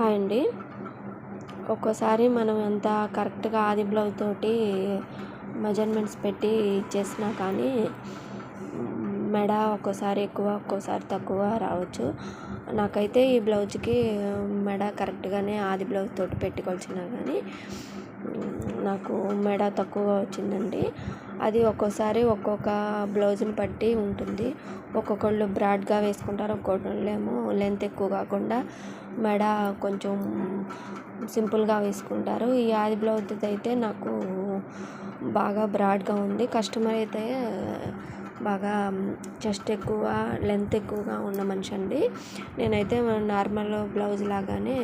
Hi అండి ఒక్కోసారి మనం ఎంత కరెక్ట్గా ఆది బ్లౌజ్ తోటి మెజర్మెంట్స్ పెట్టి ఇచ్చేసినా కానీ మెడ ఒక్కోసారి ఎక్కువ ఒక్కోసారి తక్కువ రావచ్చు. నాకైతే ఈ బ్లౌజ్కి మెడ కరెక్ట్గానే ఆది బ్లౌజ్ తోటి పెట్టుకొచ్చినా కానీ నాకు మెడ తక్కువ వచ్చిందండి. అది ఒక్కోసారి ఒక్కొక్క బ్లౌజ్ని బట్టి ఉంటుంది. ఒక్కొక్కళ్ళు బ్రాడ్గా వేసుకుంటారు ఒక్కొక్కళ్ళేమో లెంత్ ఎక్కువ కాకుండా మెడ కొంచెం సింపుల్గా వేసుకుంటారు. ఈ ఆది బ్లౌజ్ అయితే నాకు బాగా బ్రాడ్గా ఉంది. కస్టమర్ అయితే బాగా చెస్ట్ ఎక్కువ లెంత్ ఎక్కువగా ఉన్న మనిషి అండి. నేనైతే నార్మల్ బ్లౌజ్ లాగానే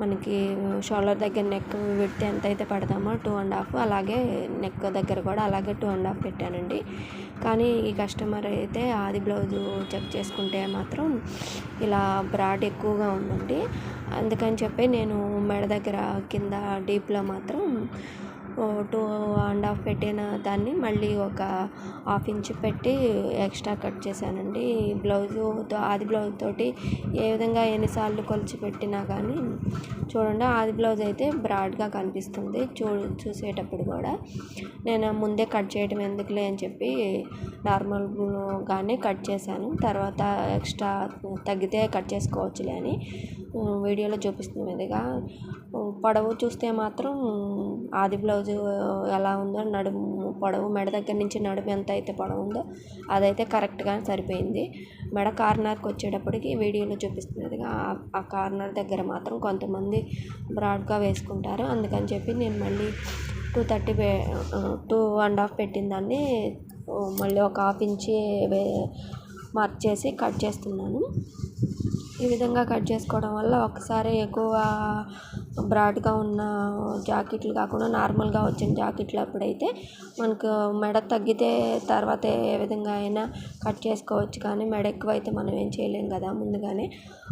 మనకి షోల్డర్ దగ్గర నెక్ విడ్త్ ఎంత అయితే పెడతామో టూ అండ్ హాఫ్ అలాగే నెక్ దగ్గర కూడా అలాగే టూ అండ్ హాఫ్ పెట్టానండి. కానీ ఈ కస్టమర్ అయితే ఆది బ్లౌజు చెక్ చేసుకుంటే మాత్రం ఇలా బ్రాడ్ ఎక్కువగా ఉందండి. అందుకని చెప్పి నేను మెడ దగ్గర కింద డీప్లో మాత్రం టూ అండ్ హాఫ్ పెట్టిన దాన్ని మళ్ళీ ఒక హాఫ్ ఇంచ్ పెట్టి ఎక్స్ట్రా కట్ చేశానండి. బ్లౌజు ఆది బ్లౌజ్ తోటి ఏ విధంగా ఎన్నిసార్లు కొలిచి పెట్టినా కానీ చూడండి ఆది బ్లౌజ్ అయితే బ్రాడ్గా కనిపిస్తుంది చూ చూసేటప్పుడు కూడా. నేను ముందే కట్ చేయడం ఎందుకులే అని చెప్పి నార్మల్గానే కట్ చేశాను. తర్వాత ఎక్స్ట్రా తగ్గితే కట్ చేసుకోవచ్చులే అని వీడియోలో చూపిస్తున్న విధంగా పొడవు చూస్తే మాత్రం ఆది బ్లౌజు ఎలా ఉందో నడుము పొడవు మెడ దగ్గర నుంచి నడుము ఎంత అయితే పొడవు ఉందో అదైతే కరెక్ట్గా సరిపోయింది. మెడ కార్నర్కి వచ్చేటప్పటికి వీడియోలో చూపిస్తున్నదిగా ఆ కార్నర్ దగ్గర మాత్రం కొంతమంది బ్రాడ్గా వేసుకుంటారు. అందుకని చెప్పి నేను మళ్ళీ two thirty two and half పెట్టిన దాన్ని మళ్ళీ ఒక హాఫ్ ఇంచి మార్క్ చేసి కట్ చేస్తున్నాను. ఈ విధంగా కట్ చేసుకోవడం వల్ల ఒకసారి ఎక్కువ బ్రాడ్గా ఉన్న జాకెట్లు కాకుండా నార్మల్గా వచ్చిన జాకెట్లు అప్పుడైతే మనకు మెడ తగ్గితే తర్వాత ఏ విధంగా అయినా కట్ చేసుకోవచ్చు. కానీ మెడ ఎక్కువ అయితే మనం ఏం చేయలేం కదా ముందుగానే.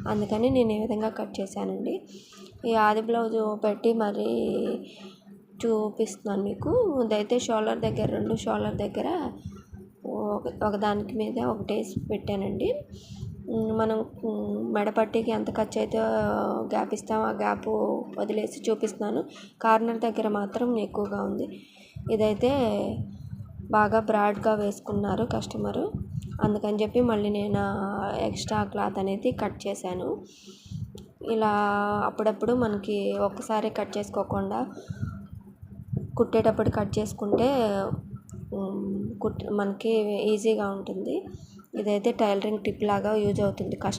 అందుకని నేను ఈ విధంగా కట్ చేశానండి. ఈ ఆది బ్లౌజు పెట్టి మరి చూపిస్తున్నాను మీకు. ఇదైతే షోల్డర్ దగ్గర రెండు షోల్డర్ దగ్గర ఒక ఒకదానికి మీద ఒకటేసి పెట్టానండి. మనం మెడపట్టికి ఎంత ఖర్చు అయితే గ్యాప్ ఇస్తామో ఆ గ్యాప్ వదిలేసి చూపిస్తున్నాను. కార్నర్ దగ్గర మాత్రం ఎక్కువగా ఉంది. ఇదైతే బాగా బ్రాడ్గా వేసుకున్నారు కస్టమరు. అందుకని చెప్పి మళ్ళీ నేను ఎక్స్ట్రా క్లాత్ అనేది కట్ చేశాను. ఇలా అప్పుడప్పుడు మనకి ఒక్కసారి కట్ చేసుకోకుండా కుట్టేటప్పుడు కట్ చేసుకుంటే కుట్ మనకి ఈజీగా ఉంటుంది. ఇదైతే టైలరింగ్ టిప్ లాగా యూజ్ అవుతుంది. కస్ట్